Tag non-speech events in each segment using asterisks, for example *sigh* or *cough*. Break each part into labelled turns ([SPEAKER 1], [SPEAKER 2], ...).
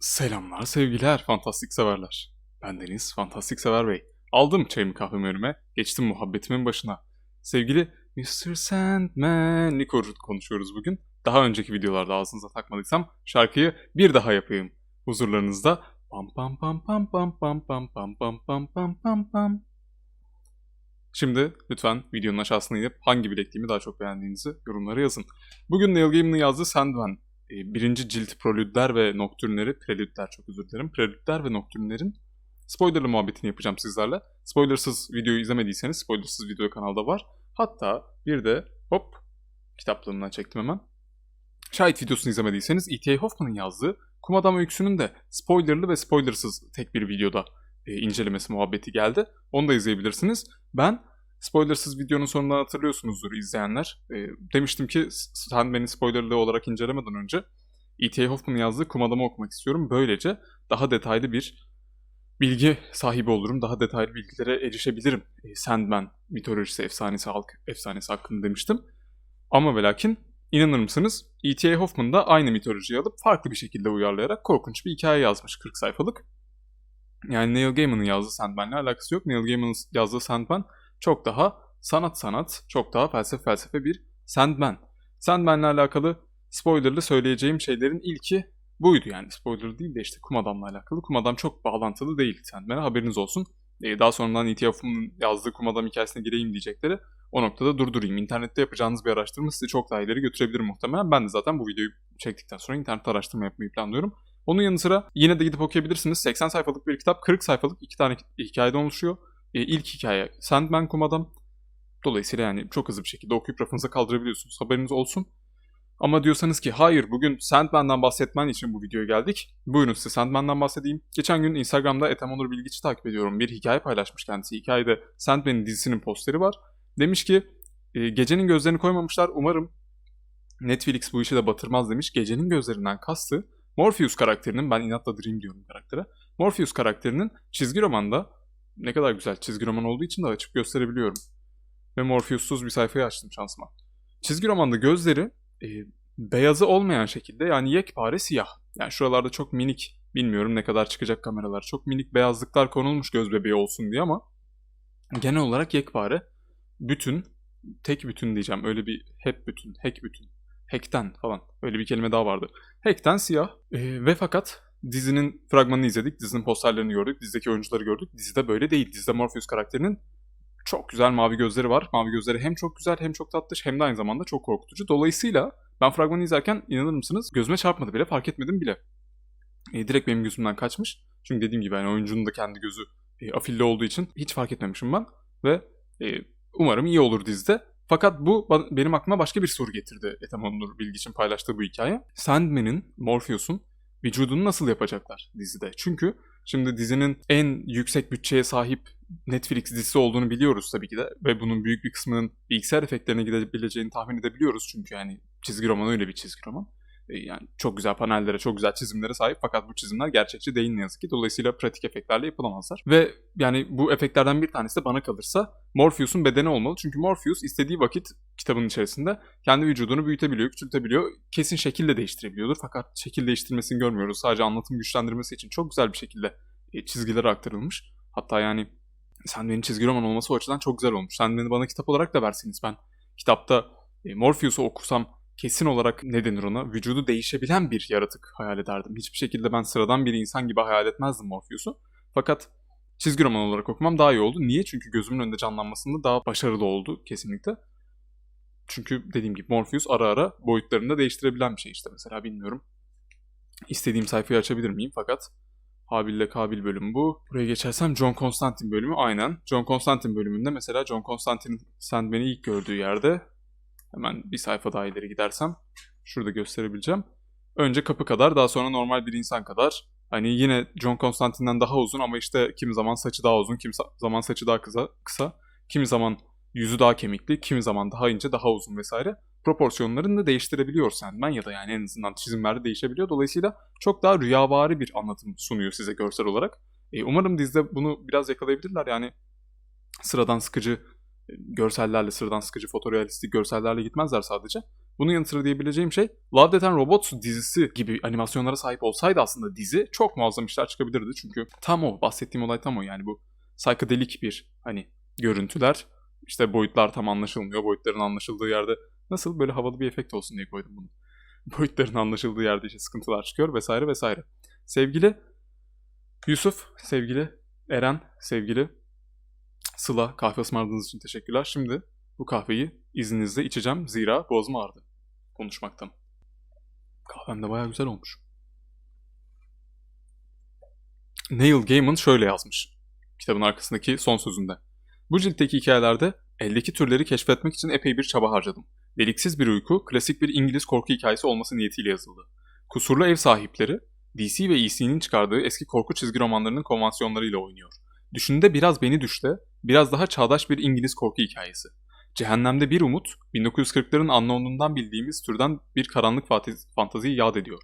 [SPEAKER 1] Selamlar sevgiler fantastik severler. Ben Deniz Fantastik Sever Bey. Aldım çayımı kahvemi önüme, geçtim muhabbetimin başına. Sevgili Mr. Sandman'li kor- konuşuyoruz bugün. Daha önceki videolarda ağzınıza takmadıysam şarkıyı bir daha yapayım. Huzurlarınızda pam pam pam pam pam pam pam pam pam pam pam pam pam. Şimdi lütfen videonun aşağısına inip hangi bilekliğimi daha çok beğendiğinizi yorumlara yazın. Bugün Neil Gaiman'ın yazdığı Sandman e, birinci cilt prolüdler ve noktürnleri, prelüdler çok özür dilerim, prelüdler ve noktürnlerin spoilerlı muhabbetini yapacağım sizlerle. Spoilersız videoyu izlemediyseniz spoilersız video kanalda var. Hatta bir de hop kitaplığımdan çektim hemen. Şahit videosunu izlemediyseniz E.T.A. Hoffman'ın yazdığı Kum Adam Öyküsü'nün de spoilerlı ve spoilersız tek bir videoda e, incelemesi muhabbeti geldi. Onu da izleyebilirsiniz. Ben spoilersız videonun sonundan hatırlıyorsunuzdur izleyenler. E, demiştim ki sen beni spoilerlı olarak incelemeden önce E.T.A. Hoffman'ın yazdığı Kum Adam'ı okumak istiyorum. Böylece daha detaylı bir bilgi sahibi olurum. Daha detaylı bilgilere erişebilirim. E, Sandman mitolojisi, efsanesi, halk efsanesi hakkında demiştim. Ama ve lakin inanır mısınız E.T.A. Hoffman da aynı mitolojiyi alıp farklı bir şekilde uyarlayarak korkunç bir hikaye yazmış 40 sayfalık. Yani Neil Gaiman'ın yazdığı Sandman'le alakası yok. Neil Gaiman'ın yazdığı Sandman çok daha sanat sanat, çok daha felsefe felsefe bir Sandman. Sandman'le alakalı spoilerlı söyleyeceğim şeylerin ilki buydu yani. Spoiler değil de işte Kum Adam'la alakalı. Kum Adam çok bağlantılı değil Sandman'e haberiniz olsun. Ee, daha sonradan ETF'ın yazdığı Kum Adam hikayesine gireyim diyecekleri o noktada durdurayım. İnternette yapacağınız bir araştırma sizi çok daha ileri götürebilir muhtemelen. Ben de zaten bu videoyu çektikten sonra internette araştırma yapmayı planlıyorum. Onun yanı sıra yine de gidip okuyabilirsiniz. 80 sayfalık bir kitap, 40 sayfalık iki tane hikayeden oluşuyor. Ee, ilk hikaye Sandman Kum Adam. Dolayısıyla yani çok hızlı bir şekilde okuyup rafınıza kaldırabiliyorsunuz. Haberiniz olsun. Ama diyorsanız ki hayır bugün Sandman'dan bahsetmen için bu videoya geldik. Buyurun size Sandman'dan bahsedeyim. Geçen gün Instagram'da Ethem Onur Bilgiç'i takip ediyorum. Bir hikaye paylaşmış kendisi. Hikayede Sandman'in dizisinin posteri var. Demiş ki e, gecenin gözlerini koymamışlar. Umarım Netflix bu işi de batırmaz demiş. Gecenin gözlerinden kastı Morpheus karakterinin, ben inatla Dream diyorum karaktere. Morpheus karakterinin çizgi romanda ne kadar güzel çizgi roman olduğu için de açıp gösterebiliyorum. Ve Morpheus'suz bir sayfayı açtım şansıma. Çizgi romanda gözleri e, beyazı olmayan şekilde yani yekpare siyah. Yani şuralarda çok minik bilmiyorum ne kadar çıkacak kameralar. Çok minik beyazlıklar konulmuş göz bebeği olsun diye ama genel olarak yekpare bütün tek bütün diyeceğim. Öyle bir hep bütün, hek bütün, hekten falan öyle bir kelime daha vardı. Hekten siyah E, ve fakat dizinin fragmanını izledik. Dizinin posterlerini gördük. Dizideki oyuncuları gördük. Dizide böyle değil. Dizide Morpheus karakterinin çok güzel mavi gözleri var. Mavi gözleri hem çok güzel hem çok tatlış hem de aynı zamanda çok korkutucu. Dolayısıyla ben fragmanı izlerken inanır mısınız gözüme çarpmadı bile fark etmedim bile. E, direkt benim gözümden kaçmış. Çünkü dediğim gibi yani oyuncunun da kendi gözü e, afilli olduğu için hiç fark etmemişim ben. Ve e, umarım iyi olur dizide. Fakat bu benim aklıma başka bir soru getirdi Ethem Onur Bilgi için paylaştığı bu hikaye. Sandman'in, Morpheus'un vücudunu nasıl yapacaklar dizide? Çünkü şimdi dizinin en yüksek bütçeye sahip Netflix dizisi olduğunu biliyoruz tabii ki de ve bunun büyük bir kısmının bilgisayar efektlerine gidebileceğini tahmin edebiliyoruz çünkü yani çizgi roman öyle bir çizgi roman. E, yani çok güzel panellere, çok güzel çizimlere sahip fakat bu çizimler gerçekçi değil ne yazık ki. Dolayısıyla pratik efektlerle yapılamazlar. Ve yani bu efektlerden bir tanesi de bana kalırsa Morpheus'un bedeni olmalı. Çünkü Morpheus istediği vakit kitabın içerisinde kendi vücudunu büyütebiliyor, küçültebiliyor. Kesin şekilde değiştirebiliyordur. Fakat şekil değiştirmesini görmüyoruz. Sadece anlatım güçlendirmesi için çok güzel bir şekilde e, çizgiler aktarılmış. Hatta yani Sandman'in çizgi roman olması o açıdan çok güzel olmuş. Sandman'i bana kitap olarak da verseniz ben kitapta e, Morpheus'u okusam kesin olarak ne denir ona vücudu değişebilen bir yaratık hayal ederdim. Hiçbir şekilde ben sıradan bir insan gibi hayal etmezdim Morpheus'u. Fakat çizgi roman olarak okumam daha iyi oldu. Niye? Çünkü gözümün önünde canlanmasında daha başarılı oldu kesinlikle. Çünkü dediğim gibi Morpheus ara ara boyutlarını da değiştirebilen bir şey işte mesela bilmiyorum. İstediğim sayfayı açabilir miyim fakat Habil ile Kabil bölümü bu. Buraya geçersem John Constantine bölümü aynen. John Constantine bölümünde mesela John Constantine Sandman'i ilk gördüğü yerde hemen bir sayfa daha ileri gidersem şurada gösterebileceğim. Önce kapı kadar daha sonra normal bir insan kadar. Hani yine John Constantine'den daha uzun ama işte kimi zaman saçı daha uzun, kimi zaman saçı daha kısa, kısa kimi zaman yüzü daha kemikli, kimi zaman daha ince, daha uzun vesaire proporsiyonlarını da değiştirebiliyor Sandman ya da yani en azından çizimlerde değişebiliyor. Dolayısıyla çok daha rüyavari bir anlatım sunuyor size görsel olarak. E, umarım dizide bunu biraz yakalayabilirler. Yani sıradan sıkıcı görsellerle, sıradan sıkıcı fotorealistik görsellerle gitmezler sadece. Bunun yanı sıra diyebileceğim şey Love, Death Robots dizisi gibi animasyonlara sahip olsaydı aslında dizi çok muazzam işler çıkabilirdi. Çünkü tam o bahsettiğim olay tam o yani bu psychedelic bir hani görüntüler işte boyutlar tam anlaşılmıyor. Boyutların anlaşıldığı yerde nasıl böyle havalı bir efekt olsun diye koydum bunu. *laughs* Boyutların anlaşıldığı yerde işte sıkıntılar çıkıyor vesaire vesaire. Sevgili Yusuf, sevgili Eren, sevgili Sıla kahve ısmarladığınız için teşekkürler. Şimdi bu kahveyi izninizle içeceğim zira boğazım ağrıdı konuşmaktan. Kahvem de baya güzel olmuş. Neil Gaiman şöyle yazmış kitabın arkasındaki son sözünde. Bu ciltteki hikayelerde eldeki türleri keşfetmek için epey bir çaba harcadım. Deliksiz bir uyku, klasik bir İngiliz korku hikayesi olması niyetiyle yazıldı. Kusurlu ev sahipleri, DC ve EC'nin çıkardığı eski korku çizgi romanlarının konvansiyonlarıyla oynuyor. Düşünde biraz beni düşte, biraz daha çağdaş bir İngiliz korku hikayesi. Cehennemde bir umut, 1940'ların anlamından bildiğimiz türden bir karanlık fantaziyi yad ediyor.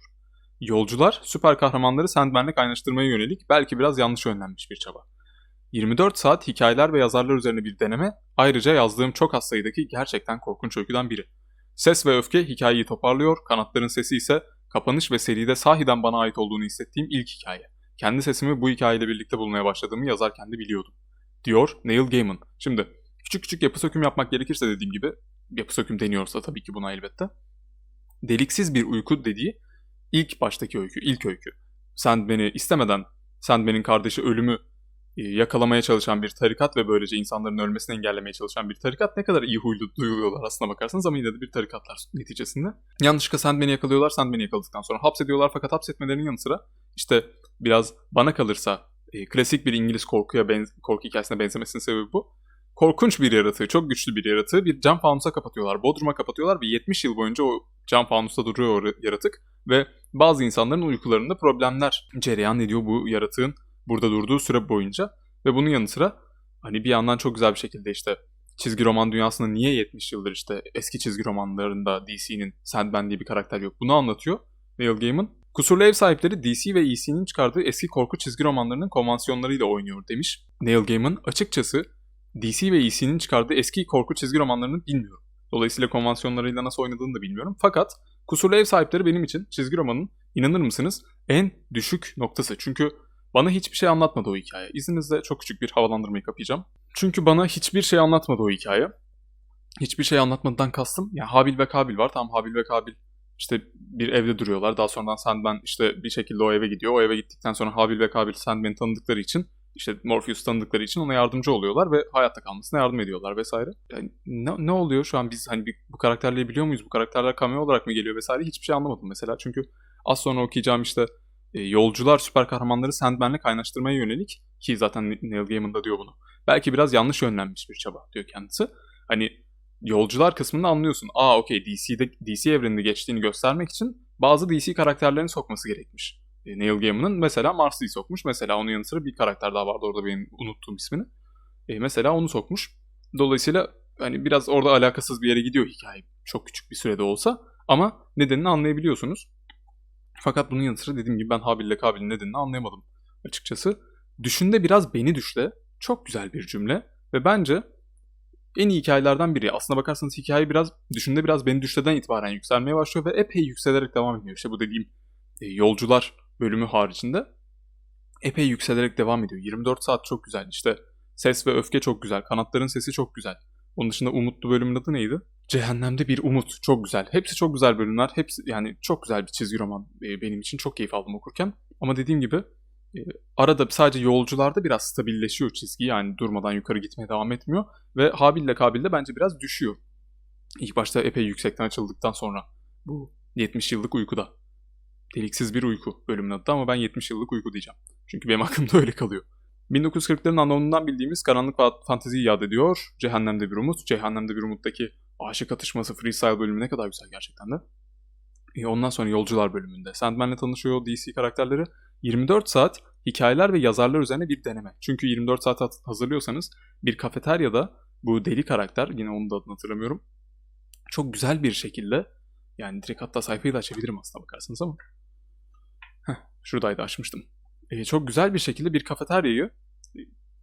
[SPEAKER 1] Yolcular, süper kahramanları Sandman'le kaynaştırmaya yönelik belki biraz yanlış yönlenmiş bir çaba. 24 saat hikayeler ve yazarlar üzerine bir deneme, ayrıca yazdığım çok az sayıdaki gerçekten korkunç öyküden biri. Ses ve öfke hikayeyi toparlıyor, kanatların sesi ise kapanış ve seride sahiden bana ait olduğunu hissettiğim ilk hikaye. Kendi sesimi bu hikayeyle birlikte bulmaya başladığımı yazarken de biliyordum. Diyor Neil Gaiman. Şimdi küçük küçük yapı söküm yapmak gerekirse dediğim gibi, yapı söküm deniyorsa tabii ki buna elbette. Deliksiz bir uyku dediği ilk baştaki öykü, ilk öykü. Sen beni istemeden, benim kardeşi ölümü e, yakalamaya çalışan bir tarikat ve böylece insanların ölmesini engellemeye çalışan bir tarikat ne kadar iyi huylu duyuluyorlar aslına bakarsanız ama yine de bir tarikatlar neticesinde. Yanlışlıkla sen beni yakalıyorlar, sen beni yakaladıktan sonra hapsediyorlar fakat hapsetmelerinin yanı sıra işte biraz bana kalırsa e, klasik bir İngiliz korkuya benz- korku hikayesine benzemesinin sebebi bu. Korkunç bir yaratığı, çok güçlü bir yaratığı bir cam fanusa kapatıyorlar, bodruma kapatıyorlar ve 70 yıl boyunca o cam fanusta duruyor o yaratık ve bazı insanların uykularında problemler cereyan ediyor bu yaratığın burada durduğu süre boyunca ve bunun yanı sıra hani bir yandan çok güzel bir şekilde işte çizgi roman dünyasında niye 70 yıldır işte eski çizgi romanlarında DC'nin Sandman diye bir karakter yok bunu anlatıyor Neil Gaiman. Kusurlu ev sahipleri DC ve EC'nin çıkardığı eski korku çizgi romanlarının konvansiyonlarıyla oynuyor demiş. Neil Gaiman açıkçası DC ve EC'nin çıkardığı eski korku çizgi romanlarını bilmiyorum. Dolayısıyla konvansiyonlarıyla nasıl oynadığını da bilmiyorum. Fakat Kusurlu Ev Sahipleri benim için çizgi romanın inanır mısınız en düşük noktası. Çünkü bana hiçbir şey anlatmadı o hikaye. İzninizle çok küçük bir havalandırmayı kapayacağım. Çünkü bana hiçbir şey anlatmadı o hikaye. Hiçbir şey anlatmadan kastım. Yani Habil ve Kabil var. Tamam Habil ve Kabil işte bir evde duruyorlar. Daha sonradan Sandman işte bir şekilde o eve gidiyor. O eve gittikten sonra Habil ve Kabil Sandman'i tanıdıkları için işte Morpheus tanıdıkları için ona yardımcı oluyorlar ve hayatta kalmasına yardım ediyorlar vesaire. Yani ne, ne oluyor şu an biz hani bir, bu karakterleri biliyor muyuz? Bu karakterler cameo olarak mı geliyor vesaire hiçbir şey anlamadım mesela. Çünkü az sonra okuyacağım işte e, yolcular süper kahramanları Sandman'le kaynaştırmaya yönelik ki zaten Neil Gaiman da diyor bunu. Belki biraz yanlış yönlenmiş bir çaba diyor kendisi. Hani yolcular kısmını anlıyorsun. Aa okey DC'de DC evreninde geçtiğini göstermek için bazı DC karakterlerini sokması gerekmiş. E, Neil Gaiman'ın mesela Mars'ı sokmuş. Mesela onun yanı sıra bir karakter daha vardı orada benim unuttuğum ismini. E, mesela onu sokmuş. Dolayısıyla hani biraz orada alakasız bir yere gidiyor hikaye. Çok küçük bir sürede olsa. Ama nedenini anlayabiliyorsunuz. Fakat bunun yanı sıra dediğim gibi ben Habil ile Kabil'in nedenini anlayamadım açıkçası. Düşünde biraz beni düşle. Çok güzel bir cümle. Ve bence en iyi hikayelerden biri. Aslına bakarsanız hikaye biraz düşünde biraz beni düşleden itibaren yükselmeye başlıyor ve epey yükselerek devam ediyor. İşte bu dediğim e, yolcular bölümü haricinde epey yükselerek devam ediyor. 24 saat çok güzel. İşte ses ve öfke çok güzel. Kanatların sesi çok güzel. Onun dışında Umutlu bölümün adı neydi? Cehennemde bir Umut. Çok güzel. Hepsi çok güzel bölümler. Hepsi yani çok güzel bir çizgi roman e, benim için. Çok keyif aldım okurken. Ama dediğim gibi arada sadece yolcularda biraz stabilleşiyor çizgi. Yani durmadan yukarı gitmeye devam etmiyor. Ve Habil ile Kabil'de bence biraz düşüyor. İlk başta epey yüksekten açıldıktan sonra bu 70 yıllık uykuda. Deliksiz bir uyku bölümün adı ama ben 70 yıllık uyku diyeceğim. Çünkü benim *laughs* aklımda öyle kalıyor. 1940'ların anlamından bildiğimiz karanlık fanteziyi yad ediyor. Cehennemde bir umut. Cehennemde bir umuttaki aşık atışması freestyle bölümü ne kadar güzel gerçekten de. E ondan sonra Yolcular bölümünde Sandman'le tanışıyor DC karakterleri. 24 saat hikayeler ve yazarlar üzerine bir deneme. Çünkü 24 saat hazırlıyorsanız bir kafeteryada bu deli karakter, yine onun da adını hatırlamıyorum, çok güzel bir şekilde yani direkt hatta sayfayı da açabilirim aslında bakarsanız ama Heh, şuradaydı açmıştım. Ee, çok güzel bir şekilde bir kafeteryayı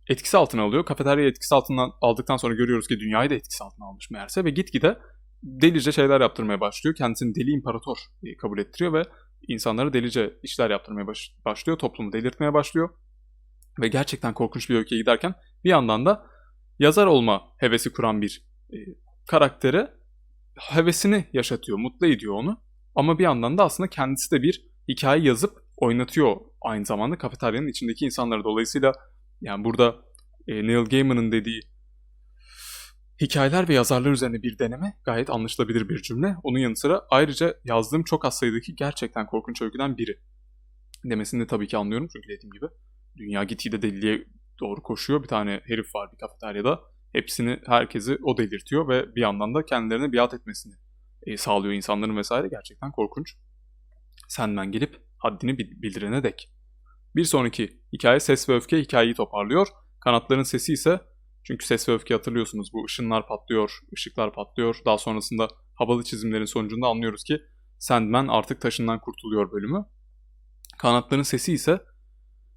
[SPEAKER 1] etkisi altına alıyor. Kafeteryayı etkisi altından aldıktan sonra görüyoruz ki dünyayı da etkisi altına almış meğerse ve gitgide delice şeyler yaptırmaya başlıyor. Kendisini deli imparator e, kabul ettiriyor ve insanlara delice işler yaptırmaya baş- başlıyor. Toplumu delirtmeye başlıyor. Ve gerçekten korkunç bir ülkeye giderken bir yandan da yazar olma hevesi kuran bir e, karaktere hevesini yaşatıyor, mutlu ediyor onu. Ama bir yandan da aslında kendisi de bir hikaye yazıp oynatıyor aynı zamanda kafeteryanın içindeki insanları. Dolayısıyla yani burada e, Neil Gaiman'ın dediği hikayeler ve yazarlar üzerine bir deneme gayet anlaşılabilir bir cümle. Onun yanı sıra ayrıca yazdığım çok az sayıdaki gerçekten korkunç öyküden biri. Demesini de tabii ki anlıyorum çünkü dediğim gibi dünya gitgide deliliğe doğru koşuyor. Bir tane herif var bir kafeteryada. Hepsini, herkesi o delirtiyor ve bir yandan da kendilerine biat etmesini e, sağlıyor insanların vesaire. Gerçekten korkunç. Sandman gelip haddini bil- bildirene dek. Bir sonraki hikaye Ses ve Öfke hikayeyi toparlıyor. Kanatların sesi ise çünkü Ses ve Öfke hatırlıyorsunuz bu ışınlar patlıyor, ışıklar patlıyor. Daha sonrasında havalı çizimlerin sonucunda anlıyoruz ki Sandman artık taşından kurtuluyor bölümü. Kanatların sesi ise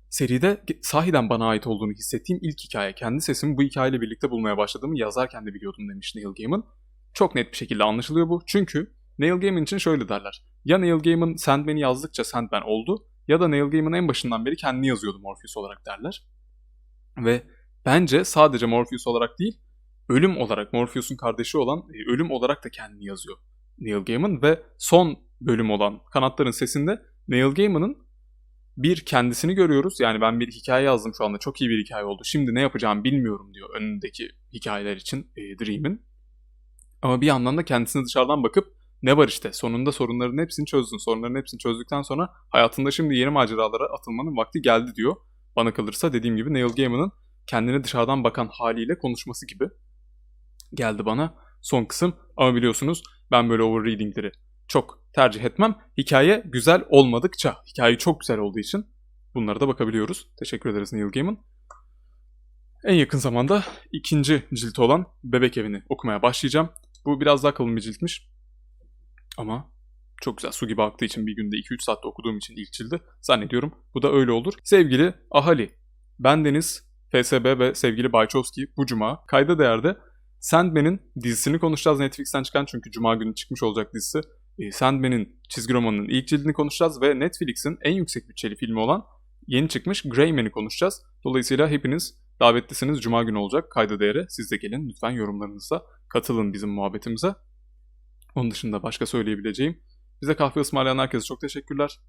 [SPEAKER 1] seride sahiden bana ait olduğunu hissettiğim ilk hikaye. Kendi sesimi bu hikayeyle birlikte bulmaya başladığımı yazarken de biliyordum demiş Neil Gaiman. Çok net bir şekilde anlaşılıyor bu. Çünkü Neil Gaiman için şöyle derler. Ya Neil Gaiman Sandman'i yazdıkça Sandman oldu ya da Neil Gaiman en başından beri kendini yazıyordu Morpheus olarak derler. Ve bence sadece Morpheus olarak değil, ölüm olarak Morpheus'un kardeşi olan e, ölüm olarak da kendini yazıyor Neil Gaiman ve son bölüm olan Kanatların Sesi'nde Neil Gaiman'ın bir kendisini görüyoruz. Yani ben bir hikaye yazdım şu anda. Çok iyi bir hikaye oldu. Şimdi ne yapacağımı bilmiyorum diyor önündeki hikayeler için e, Dream'in. Ama bir yandan da kendisine dışarıdan bakıp ne var işte sonunda sorunların hepsini çözdün. Sorunların hepsini çözdükten sonra hayatında şimdi yeni maceralara atılmanın vakti geldi diyor. Bana kalırsa dediğim gibi Neil Gaiman'ın kendine dışarıdan bakan haliyle konuşması gibi geldi bana son kısım. Ama biliyorsunuz ben böyle overreadingleri çok tercih etmem. Hikaye güzel olmadıkça, hikaye çok güzel olduğu için bunlara da bakabiliyoruz. Teşekkür ederiz Neil Gaiman. En yakın zamanda ikinci cilti olan Bebek Evi'ni okumaya başlayacağım. Bu biraz daha kalın bir ciltmiş. Ama çok güzel su gibi aktığı için bir günde 2-3 saatte okuduğum için ilk cildi zannediyorum bu da öyle olur. Sevgili ahali, ben Deniz, FSB ve sevgili Bayçovski bu cuma kayda değerde Sandman'in dizisini konuşacağız Netflix'ten çıkan çünkü cuma günü çıkmış olacak dizisi. E, Sandman'in çizgi romanının ilk cildini konuşacağız ve Netflix'in en yüksek bütçeli filmi olan yeni çıkmış Grey Man'i konuşacağız. Dolayısıyla hepiniz davetlisiniz. Cuma günü olacak kayda değeri. Siz de gelin lütfen yorumlarınızla katılın bizim muhabbetimize. Onun dışında başka söyleyebileceğim. Bize kahve ısmarlayan herkese çok teşekkürler.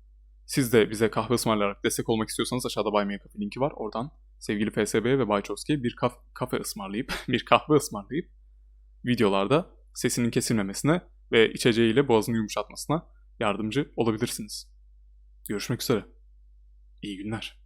[SPEAKER 1] Siz de bize kahve ısmarlayarak destek olmak istiyorsanız aşağıda Buy Me linki var. Oradan sevgili FSB ve Bayçovski'ye bir kaf- kafe ısmarlayıp, bir kahve ısmarlayıp videolarda sesinin kesilmemesine ve içeceğiyle boğazını yumuşatmasına yardımcı olabilirsiniz. Görüşmek üzere. İyi günler.